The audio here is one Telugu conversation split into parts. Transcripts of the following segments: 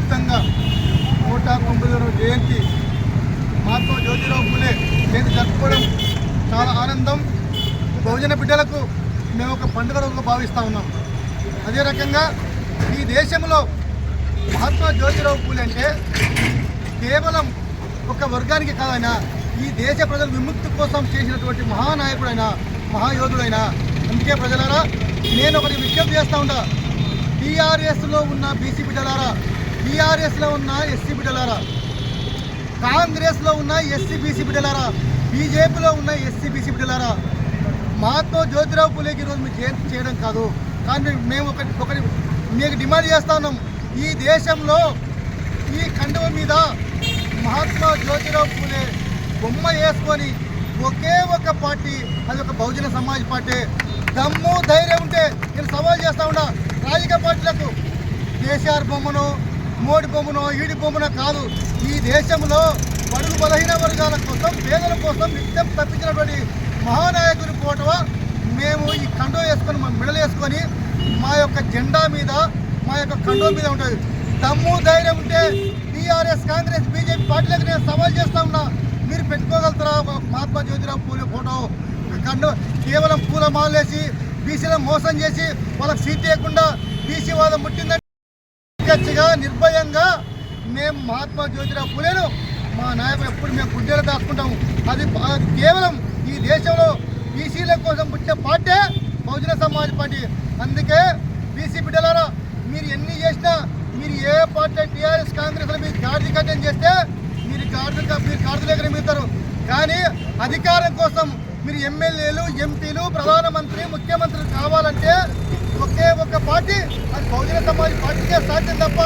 వ్యాప్తంగా నూట తొమ్మిదవ జయంతి మహాత్మా జ్యోతిరావు పూలే జయంతి జరుపుకోవడం చాలా ఆనందం. బహుజన బిడ్డలకు మేము ఒక పండుగ రోజుగా భావిస్తూ ఉన్నాం. అదే రకంగా ఈ దేశంలో మహాత్మా జ్యోతిరావు పూలే అంటే కేవలం ఒక వర్గానికి కాదైన ఈ దేశ ప్రజల విముక్తి కోసం చేసినటువంటి మహానాయకుడైన మహాయోధుడైనా అందుకే ప్రజలారా నేను ఒకటి విజ్ఞప్తి చేస్తా ఉంటా. టీఆర్ఎస్లో ఉన్న బీసీ బిడ్డలారా టీఆర్ఎస్లో ఉన్న ఎస్సీ బిడ్డలారా? కాంగ్రెస్లో ఉన్న ఎస్సీ బీసీ బిడ్డలారా? బీజేపీలో ఉన్న ఎస్సీ బీసీ బిడ్డలారా? మాతో జ్యోతిరావు పూలేకి ఈరోజు మీరు జయంతి చేయడం కాదు. కానీ మేము ఒకటి ఒకటి మీకు డిమాండ్ చేస్తున్నాం ఈ దేశంలో ఈ కండువ మీద మహాత్మా జ్యోతిరావు పూలే బొమ్మ వేసుకొని ఒకే ఒక పార్టీ అది ఒక బహుజన సమాజ్ పార్టీ. దమ్ము ధైర్యం ఉంటే నేను సవాల్ చేస్తా ఉన్నా. రాజకీయ పార్టీలకు కేసీఆర్ బొమ్మను మోడీ బొమ్మనో ఈడి బొమ్మనో కాదు. ఈ దేశంలో బడుగు బలహీన వర్గాల కోసం పేదల కోసం నిత్యం తప్పించినటువంటి మహానాయకుని పోటవ మేము ఈ కండో వేసుకొని మా మెడలు వేసుకొని మా యొక్క జెండా మీద మా యొక్క కండో మీద ఉంటుంది. దమ్ము ధైర్యం ఉంటే టీఆర్ఎస్ కాంగ్రెస్ బీజేపీ పార్టీలకు నేను సవాల్ చేస్తా ఉన్నా. మీరు పెట్టుకోగలుగుతారా? మహాత్మా జ్యోతిరావు పూలే ఫోటో. కండు కేవలం పూల మాలేసి బీసీలను మోసం చేసి వాళ్ళకి సీట్ లేకుండా బీసీ వాదం పుట్టిందంటే గచ్చిగా నిర్భయంగా మేము మహాత్మా జ్యోతిరావు పూలేను మా నాయకులు ఎప్పుడు మేము గుడ్డేలు దాచుకుంటాము. అది కేవలం ఈ దేశంలో బీసీల కోసం పుట్టిన పార్టీ బహుజన సమాజ్ పార్టీ. అందుకే బీసీ బిడ్డలారా మీరు ఎన్ని చేసినా మీరు ఏ పార్టీ టీఆర్ఎస్ కాంగ్రెస్ మీరు గాడిద కట్టం చేస్తే మీరు గాడిద మీరు గాడిదలేకనే మిగుతారు కానీ అధికారం కోసం మీరు ఎమ్మెల్యేలు ఎంపీలు ప్రధానమంత్రి ముఖ్యమంత్రి కావాలంటే ఒకే ఒక్క పార్టీ అది బహుజన సమాజ్ పార్టీకే సాధ్యం తప్ప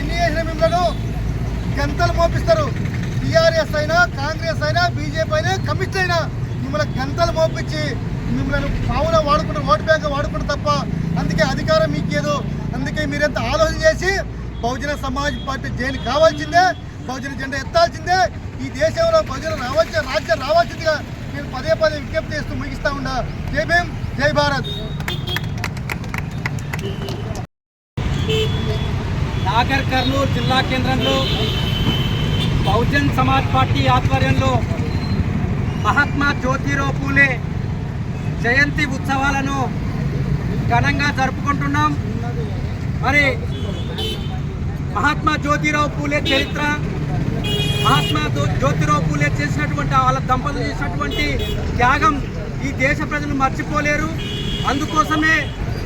ఎన్ని చేసిన మిమ్మల్ని గంతలు మోపిస్తారు. టీఆర్ఎస్ అయినా కాంగ్రెస్ అయినా బీజేపీ అయినా కమిషన్ అయినా మిమ్మల్ని గంతలు మోపించి మిమ్మల్ని పావున వాడుకుంటారు ఓటు బ్యాంక్ వాడుకుంటారు తప్ప అందుకే అధికారం మీకేదో అందుకే మీరెంత ఆలోచన చేసి బహుజన సమాజ్ పార్టీ జైలు కావాల్సిందే బహుజన జెండా ఎత్తాల్సిందే. ఈ దేశంలో బహుజన రావాల్సిన రాజ్యం రావాల్సిందిగా నేను పదే పదే విజ్ఞప్తి చేస్తూ ముగిస్తా ఉన్నా. జై భీమ్ జై భారత్. నాగర్ కర్నూలు జిల్లా కేంద్రంలో బహుజన్ సమాజ్ పార్టీ ఆధ్వర్యంలో మహాత్మా జ్యోతిరావు పూలే జయంతి ఉత్సవాలను ఘనంగా జరుపుకుంటున్నాం. మరి మహాత్మా జ్యోతిరావు పూలే చరిత్ర మహాత్మా జ్యోతిరావు పూలే చేసినటువంటి వాళ్ళ దంపతులు చేసినటువంటి త్యాగం ఈ దేశ ప్రజలు మర్చిపోలేరు. అందుకోసమే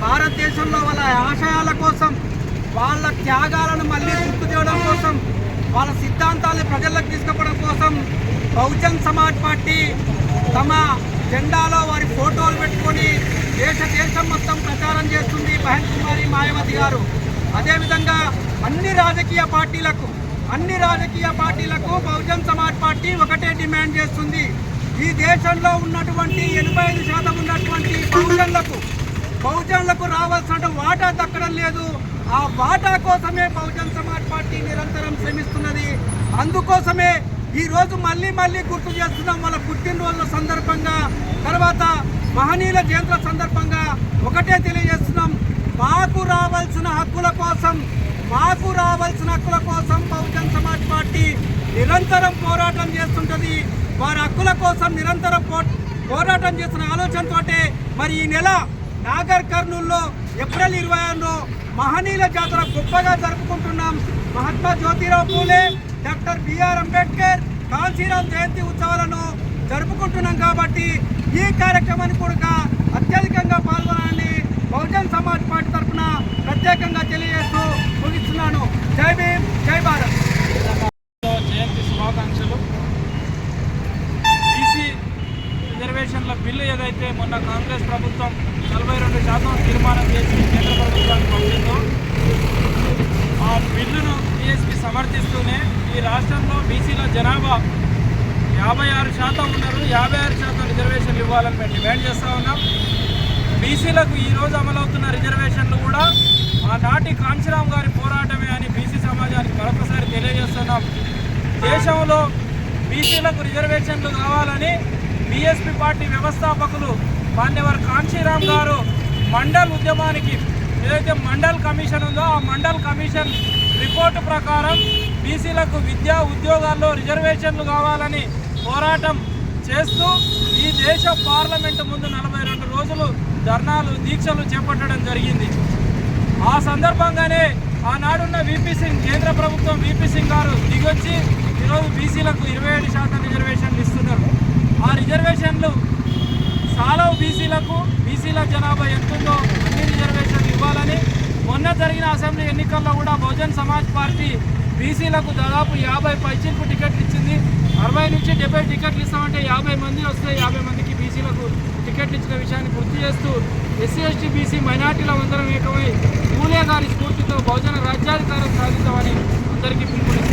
భారతదేశంలో వాళ్ళ ఆశయాల కోసం వాళ్ళ త్యాగాలను మళ్ళీ గుర్తు చేయడం కోసం వాళ్ళ సిద్ధాంతాలను ప్రజలకు తీసుకుపోవడం కోసం బహుజన్ సమాజ్ పార్టీ తమ జెండాలో వారి ఫోటోలు పెట్టుకొని దేశ దేశం మొత్తం ప్రచారం చేస్తుంది బహన్ కుమారి మాయావతి గారు. అదేవిధంగా అన్ని రాజకీయ పార్టీలకు అన్ని రాజకీయ పార్టీలకు బహుజన్ సమాజ్ పార్టీ ఒకటే డిమాండ్ చేస్తుంది. ఈ దేశంలో ఉన్నటువంటి ఎనభై ఐదు శాతం ఉన్నటువంటి బహుజన్లకు బహుజనులకు రావాల్సిన వాటా దక్కడం లేదు. ఆ వాటా కోసమే బహుజన్ సమాజ్ పార్టీ నిరంతరం శ్రమిస్తున్నది. అందుకోసమే ఈరోజు మళ్ళీ మళ్ళీ గుర్తు చేస్తున్నాం వాళ్ళ పుట్టినరోజుల సందర్భంగా తర్వాత మహనీయుల జయంతుల సందర్భంగా ఒకటే తెలియజేస్తున్నాం. మాకు రావాల్సిన హక్కుల కోసం మాకు రావాల్సిన హక్కుల కోసం బహుజన్ సమాజ్ పార్టీ నిరంతరం పోరాటం చేస్తుంటుంది. వారి హక్కుల కోసం నిరంతరం పో పోరాటం చేస్తున్న ఆలోచనతోటే మరి ఈ నెల నాగర్ కర్నూల్లో ఏప్రిల్ ఇరవై ఆరులో మహనీయుల జాతర గొప్పగా జరుపుకుంటున్నాం Mahatma Jyotirao Phule doctor B R Ambedkar Kanshiram జయంతి ఉత్సవాలను జరుపుకుంటున్నాం కాబట్టి ఈ కార్యక్రమాన్ని కూడా అత్యధికంగా పాల్గొనాలని బహుజన్ సమాజ్ పార్టీ తరఫున ప్రత్యేకంగా తెలియజేస్తూ ముగిస్తున్నాను. జై జై భారత్ జయంతి శుభాకాంక్షలు బీసీ రిజర్వేషన్ల బిల్లు ఏదైతే కాంగ్రెస్ ప్రభుత్వం నలభై రెండు శాతం తీర్మానం చేసి కేంద్ర ప్రభుత్వానికి పంపిందో ఆ బిల్లును టీఎస్పీ సమర్థిస్తూనే ఈ రాష్ట్రంలో బీసీల జనాభా యాభై ఆరు శాతం ఉన్నారు. యాభై ఆరు శాతం రిజర్వేషన్లు ఇవ్వాలని మేము డిమాండ్ చేస్తూ ఉన్నాం. బీసీలకు ఈ రోజు అమలవుతున్న రిజర్వేషన్లు కూడా ఆనాటి కాంచీరామ్ గారి పోరాటమే అని బీసీ సమాజానికి మరొకసారి తెలియజేస్తున్నాం. దేశంలో బీసీలకు రిజర్వేషన్లు కావాలని బీఎస్పీ పార్టీ వ్యవస్థాపకులు మాన్యవర్ కాంచీరామ్ గారు మండల్ ఉద్యమానికి ఏదైతే మండల్ కమిషన్ ఉందో ఆ మండల్ కమిషన్ రిపోర్టు ప్రకారం బీసీలకు విద్యా ఉద్యోగాల్లో రిజర్వేషన్లు కావాలని పోరాటం చేస్తూ ఈ దేశ పార్లమెంటు ముందు నలభై రెండు రోజులు ధర్నాలు దీక్షలు చేపట్టడం జరిగింది. ఆ సందర్భంగానే ఆనాడున్న విపి సింగ్ కేంద్ర ప్రభుత్వం విపి సింగ్ గారు దిగొచ్చి ఈరోజు బీసీలకు ఇరవై ఏడు శాతం రిజర్వేషన్లు ఇస్తున్నారు. ఆ రిజర్వేషన్లు చాలా బీసీలకు బీసీల జనాభా ఎంతుందో అన్ని రిజర్వేషన్లు ఇవ్వాలని మొన్న జరిగిన అసెంబ్లీ ఎన్నికల్లో కూడా బహుజన్ సమాజ్ పార్టీ బీసీలకు దాదాపు యాభై పైచిలకు టికెట్లు ఇచ్చింది. అరవై నుంచి డెబ్బై టికెట్లు ఇస్తామంటే యాభై మంది వస్తే యాభై మందికి బీసీలకు టికెట్లు ఇచ్చిన విషయాన్ని గుర్తు చేస్తూ ఎస్సీ ఎస్టీ బీసీ మైనార్టీల అందరం ఏకమై పూలే గారి స్ఫూర్తితో బహుజన రాజ్యాధికారం సాధిద్దామని అందరికీ పిలుపునిస్తారు